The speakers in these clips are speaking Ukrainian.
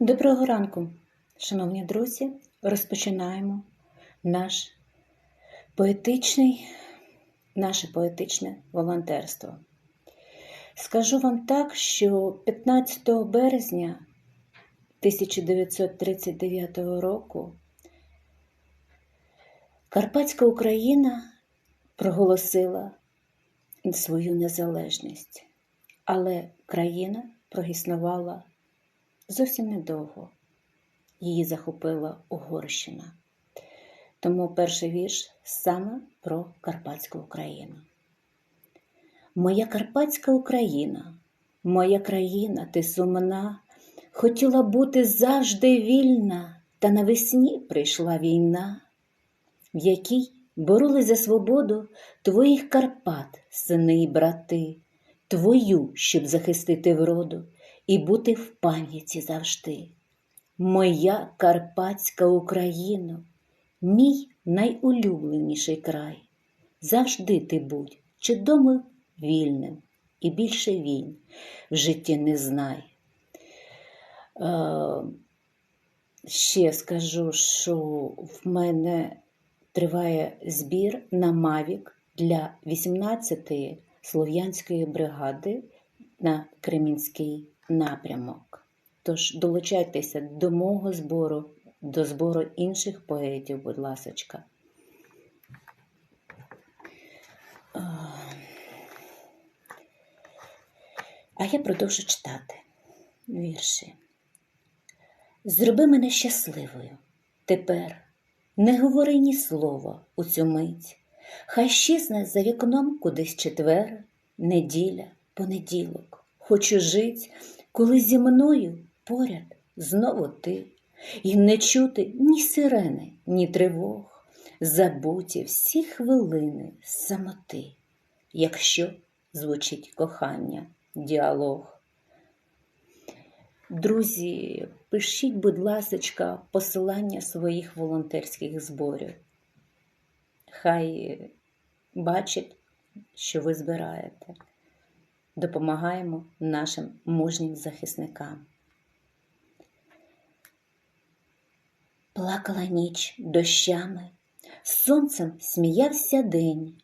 Доброго ранку, шановні друзі. Розпочинаємо наш поетичний, наше поетичне волонтерство. Скажу вам так, що 15 березня 1939 року Карпатська Україна проголосила свою незалежність, але країна проіснувала зовсім недовго. Її захопила Угорщина. Тому перший вірш саме про Карпатську Україну. Моя Карпатська Україна, моя країна, ти сумна, хотіла бути завжди вільна, та навесні прийшла війна, в якій боролись за свободу твоїх Карпат, сини й брати, твою, щоб захистити вроду і бути в пам'яті завжди. Моя Карпатська Україна, мій найулюбленіший край. Завжди ти будь чудовим вільним і більше війн в житті не знай. Е, ще скажу, що в мене триває збір на Мавік для 18-ї слов'янської бригади на Кремінський напрямок. Тож долучайтеся до мого збору, до збору інших поетів, будь ласочка. А я продовжу читати вірші. Зроби мене щасливою тепер, не говори ні слова у цю мить, хай щезне за вікном кудись четвер, неділя, понеділок. Хочу жить, коли зі мною поряд знову ти, І не чути ні сирени, ні тривог, забуті всі хвилини самоти, якщо звучить кохання, діалог. Друзі, пишіть, будь ласка, посилання своїх волонтерських зборів. Хай бачить, що ви збираєте допомагаємо нашим мужнім захисникам. Плакала ніч дощами, сонцем сміявся день,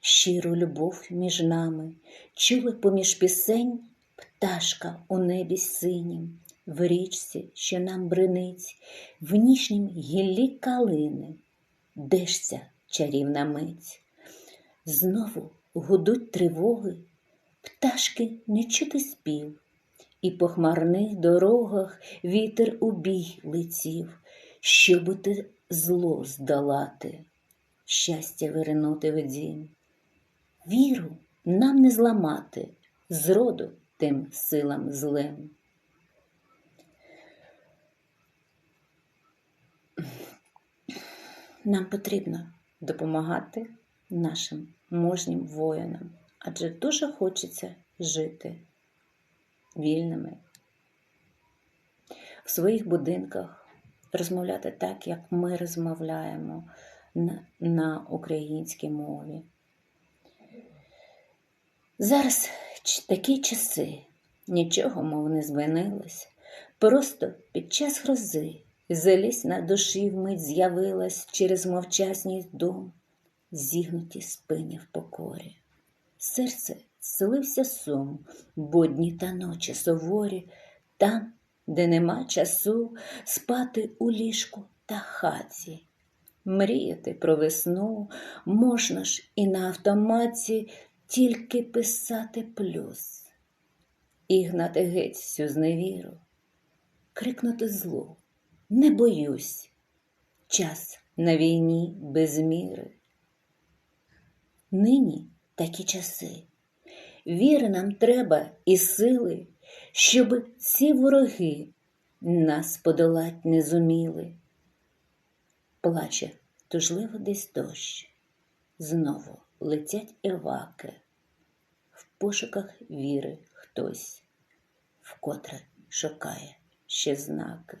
щиру любов між нами, чули поміж пісень пташка у небі синім, в річці, що нам бринить, в ніжнім гіллі калини, де чарівна мить. Знову гудуть тривоги пташки не чути спів, і по хмарних дорогах вітер у бій летів, щоб ти зло здолати, щастя вернути в дім. Віру нам не зламати зроду тим силам злим. Нам потрібно допомагати нашим мужнім воїнам адже дуже хочеться жити вільними. В своїх будинках, розмовляти так, як ми розмовляємо на, українській мові. Зараз такі часи, нічого, мов не змінилось, просто під час грози залізь на душі вмить з'явилась через мовчасність дум, зігнуті спини в покорі серце селився сум, будні та ночі суворі, там, де нема часу спати у ліжку та хаті. Мріяти про весну можна ж і на автоматі тільки писати плюс, і гнати геть всю зневіру, крикнути злу, не боюсь, час на війні без міри. Нині такі часи. Віри нам треба і сили, щоб ці вороги нас подолать не зуміли. Плаче тужливо десь дощ, знову летять еваки, в пошуках віри хтось, вкотре шукає ще знаки.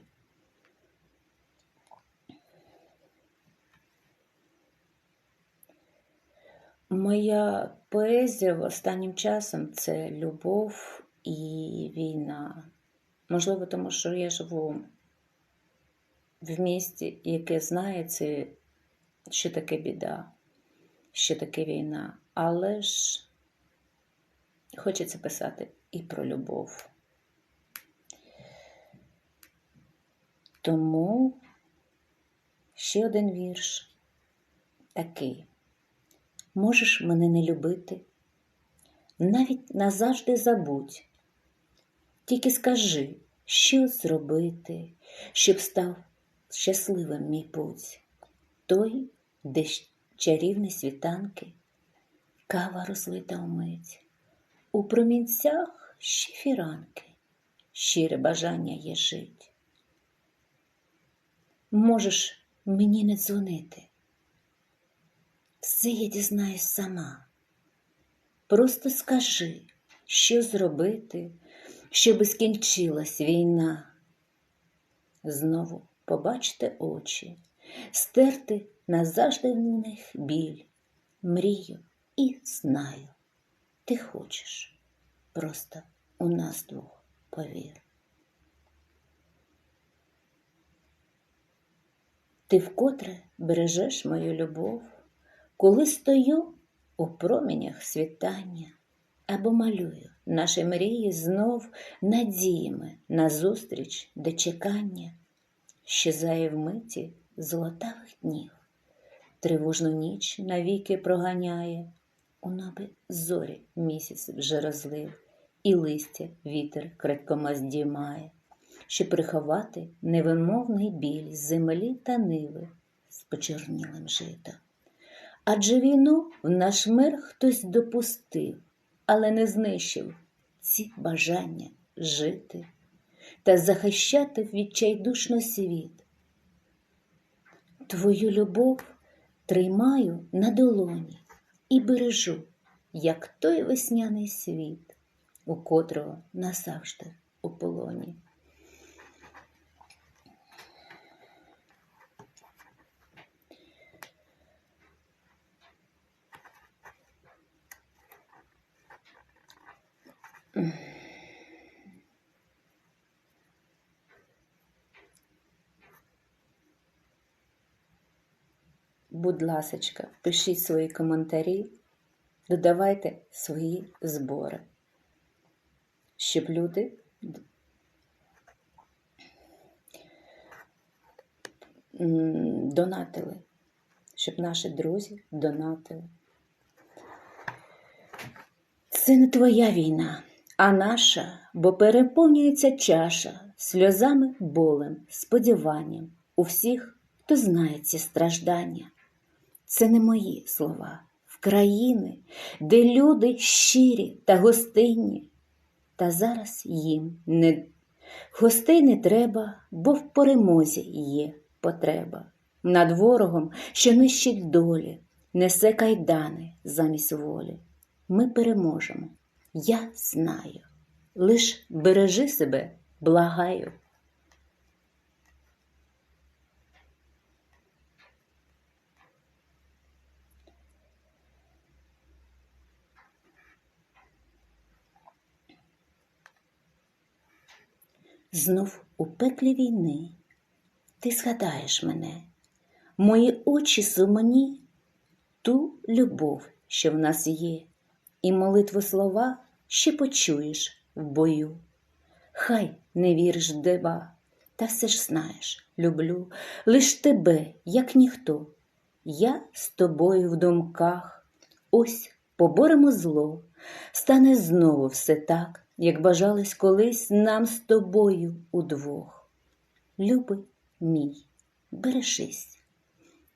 Моя поезія останнім часом це любов і війна. Можливо, тому що я живу в місті, яке знає це, що таке біда, що таке війна. Але ж хочеться писати і про любов. Тому ще один вірш такий. Можеш мене не любити, навіть назавжди забудь. Тільки скажи, що зробити, щоб став щасливим мій путь, той, де чарівні світанки, кава розлита вмить, у промінцях ще фіранки, щире бажання є жить. Можеш мені не дзвонити. Все я дізнаюсь сама. Просто скажи, що зробити, щоби скінчилась війна. Знову побачте очі, стерти назавжди в них біль, мрію і знаю. Ти хочеш, просто у нас двох повір. Ти вкотре бережеш мою любов, коли стою у промінях світання або малюю наші мрії знов надіями назустріч до чекання, щезає в миті золотавих днів, тривожну ніч навіки проганяє, у наби зорі місяць вже розлив, і листя вітер крадькома здіймає щоб приховати невимовний біль землі та ниви з почорнілим житом. Адже війну в наш мир хтось допустив, але не знищив ці бажання жити та захищати відчайдушно світ. Твою любов тримаю на долоні і бережу, як той весняний світ, у котрого назавжди у полоні. Будь ласочка, пишіть свої коментарі, додавайте свої збори, щоб люди донатили, щоб наші друзі донатили. Це не твоя війна, а наша, бо переповнюється чаша сльозами, болем, сподіванням у всіх, хто знає ці страждання. Це не мої слова в країни, де люди щирі та гостинні. Та зараз їм не гостей не треба, бо в перемозі є потреба. Над ворогом, що нищить долі, несе кайдани замість волі ми переможемо. Я знаю. Лиш бережи себе, благаю. Знов у пеклі війни ти згадаєш мене, мої очі сумані, ту любов, що в нас є і молитви слова ще почуєш в бою. Хай не віриш деба, та все ж знаєш, люблю лиш тебе, як ніхто. Я з тобою в думках, ось поборемо зло, стане знову все так, як бажалось колись нам з тобою удвох. Люби мій, бережись,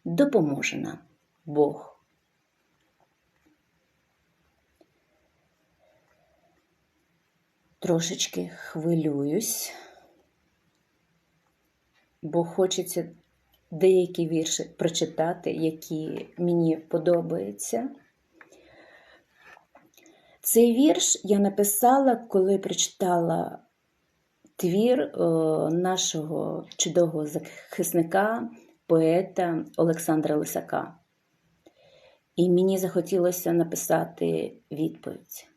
допоможе нам Бог. Трошечки хвилююсь, бо хочеться деякі вірші прочитати, які мені подобаються. Цей вірш я написала, коли прочитала твір е, нашого чудового захисника, поета Олександра Лисака. І мені захотілося написати відповідь.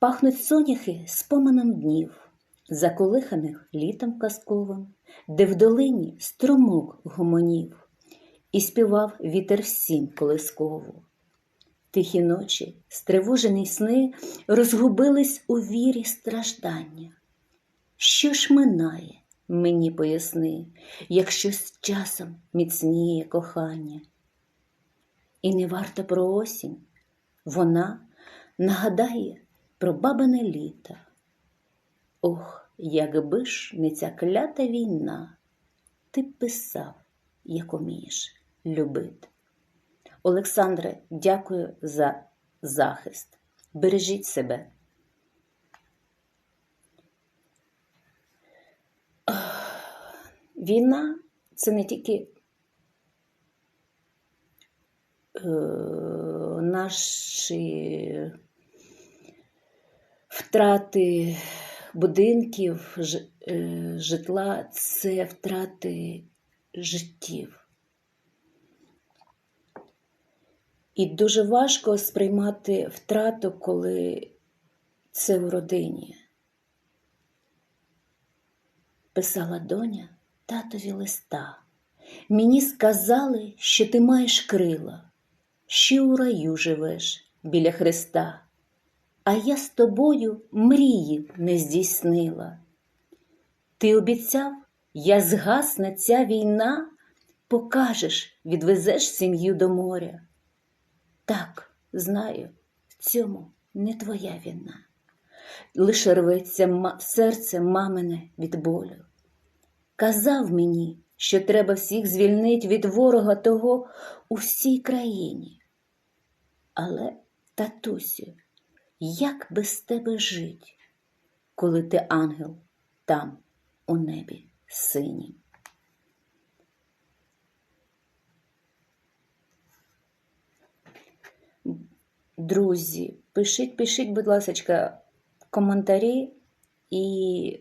Пахнуть соняхи спомином днів, заколиханих літом казковим, де в долині струмок гомонів, і співав вітер всім колисково. Тихі ночі, стривожені сни, розгубились у вірі страждання. Що ж минає, мені поясни, якщо з часом міцніє кохання? І не варта про осінь, вона нагадає про бабине літо. Ох, якби ж не ця клята війна, ти писав, як умієш любити. Олександре, дякую за захист. Бережіть себе. Війна це не тільки е, наші втрати будинків, е, житла, це втрати життів. І дуже важко сприймати втрату, коли це в родині. Писала доня татові листа. Мені сказали, що ти маєш крила, що у раю живеш біля Христа, а я з тобою мрії не здійснила. Ти обіцяв, я згасне ця війна, покажеш, відвезеш сім'ю до моря. Так, знаю, в цьому не твоя вина. Лише рветься серце мамине від болю. Казав мені, що треба всіх звільнить від ворога того у всій країні. Але, татусю, як без тебе жить, коли ти ангел там, у небі синім? Друзі, пишіть, пишіть, будь ласка, коментарі і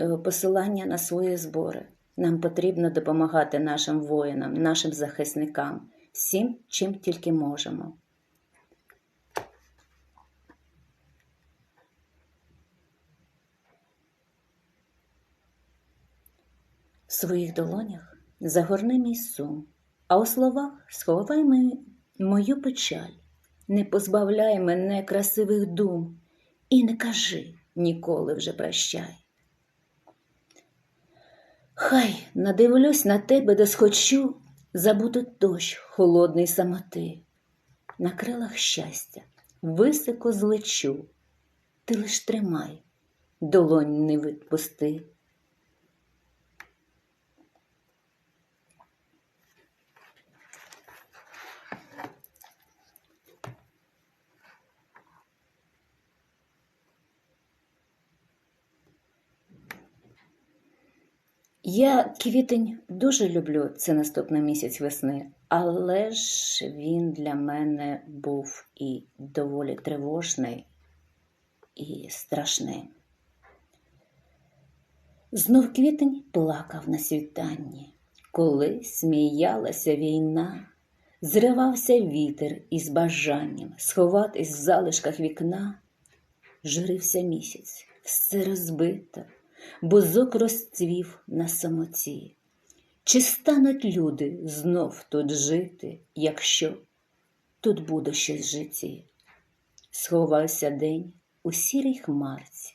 е, посилання на свої збори. Нам потрібно допомагати нашим воїнам, нашим захисникам, всім, чим тільки можемо. Своїх долонях загорни мій сум, а у словах сховай мою, печаль, не позбавляй мене красивих дум і не кажи ніколи вже прощай. Хай надивлюсь на тебе, де схочу, забуду дощ холодний самоти, на крилах щастя високо злечу, ти лиш тримай, долонь не відпусти. Я квітень дуже люблю, це наступний місяць весни, але ж він для мене був і доволі тривожний і страшний. Знов квітень плакав на світанні, коли сміялася війна, зривався вітер із бажанням сховатись в залишках вікна, журився місяць, все розбито, бузок розцвів на самоті. Чи стануть люди знов тут жити, якщо тут буде щось в житті? Сховався день у сірій хмарці,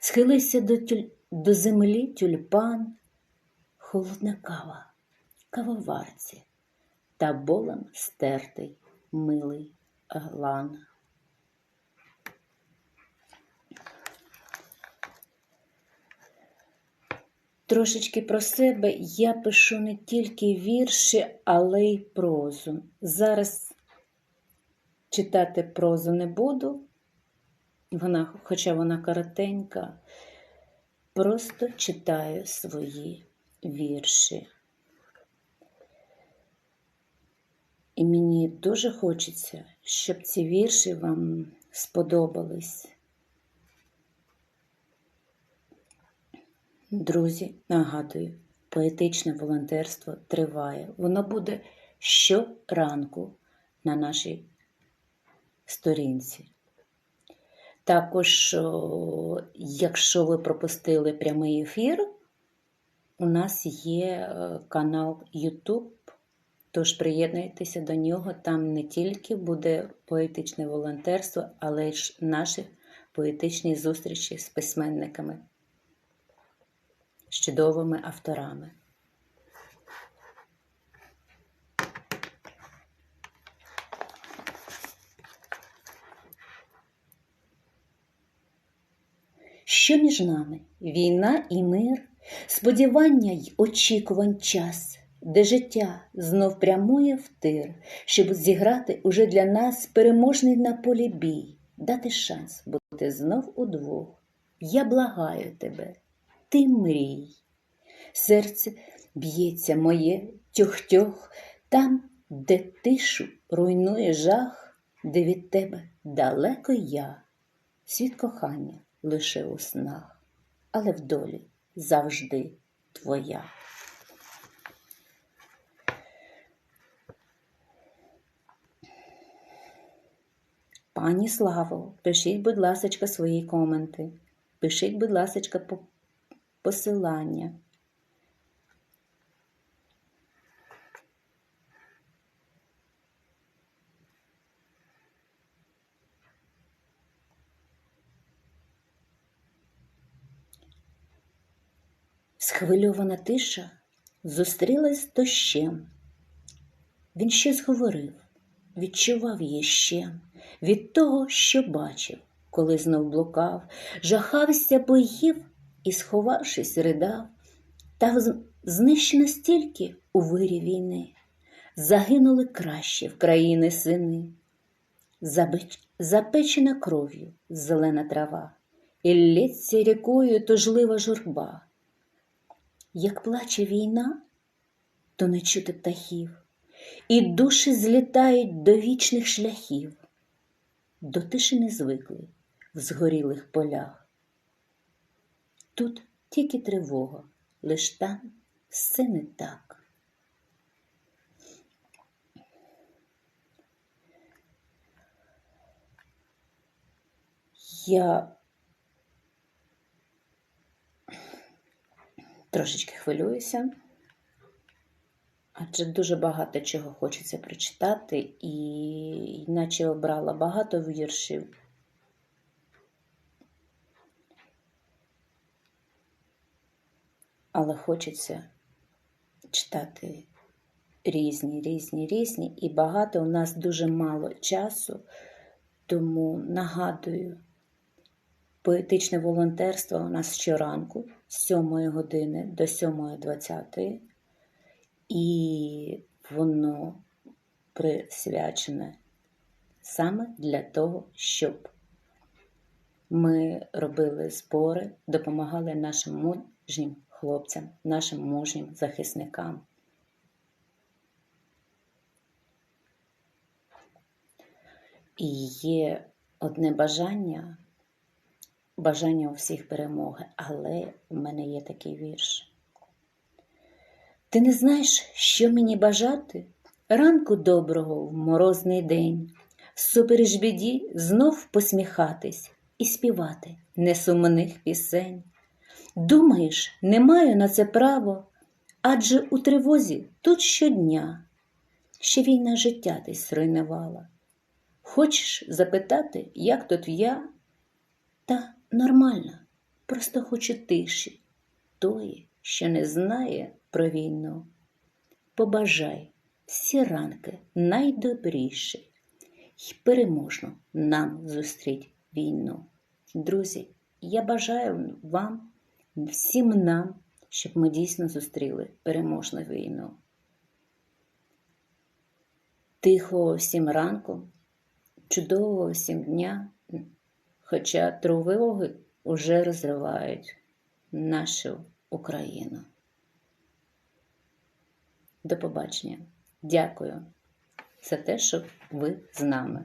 схилився до, тюль... до землі тюльпан, холодна кава, кавоварці, та болем стертий милий глан. Трошечки про себе я пишу не тільки вірші, але й прозу. Зараз читати прозу не буду, вона, хоча вона коротенька, просто читаю свої вірші. І мені дуже хочеться, щоб ці вірші вам сподобались. Друзі, нагадую, поетичне волонтерство триває. Воно буде щоранку на нашій сторінці. Також, якщо ви пропустили прямий ефір, у нас є е, канал YouTube, тож приєднуйтеся до нього. Там не тільки буде поетичне волонтерство, але й наші поетичні зустрічі з письменниками, з чудовими авторами. Що між нами? Війна і мир, сподівання й очікувань час, де життя знов прямує в тир, щоб зіграти уже для нас переможний на полі бій, дати шанс бути знов удвох. Я благаю тебе, ти мрій. Серце б'ється моє тьох-тьох, там, де тишу руйнує жах, де від тебе далеко я, світ кохання лише у снах, але в долі завжди твоя. Пані Славо, пишіть, будь ласка, свої коменти. Пишіть, будь ласка, посилання. Схвильована тиша зустрілась з дощем. Він щось говорив, відчував її ще від того, що бачив, коли знов блукав, жахався, боїв і, сховавшись, ридав, та знищено стільки у вирі війни, загинули краще в країни сини, запечена кров'ю зелена трава, і лється рікою тужлива журба. Як плаче війна, то не чути птахів, і душі злітають до вічних шляхів, до тиші не звикли в згорілих полях. Тут тільки тривога, лиш там все не так. Я трошечки хвилююся, адже дуже багато чого хочеться прочитати, і наче обрала багато віршів. Але хочеться читати різні, різні, різні, і багато у нас дуже мало часу, тому нагадую. Поетичне волонтерство у нас щоранку з 7 години до 7.20, і воно присвячене саме для того, щоб ми робили збори, допомагали нашим мужнім хлопцям, нашим мужнім захисникам. І є одне бажання бажання у всіх перемоги, але в мене є такий вірш. Ти не знаєш, що мені бажати? Ранку доброго в морозний день, всупереч біді знов посміхатись і співати несумних пісень. Думаєш, не маю на це право, адже у тривозі тут щодня ще війна життя десь зруйнувала. Хочеш запитати, як тут я? Та нормально, просто хочу тиші, тої, що не знає про війну. Побажай всі ранки найдобріші й переможно нам зустріть війну. Друзі, я бажаю вам, всім нам, щоб ми дійсно зустріли переможну війну. Тихого всім ранку, чудового всім дня хоча тривоги вже розривають нашу Україну. До побачення. Дякую за те, що ви з нами.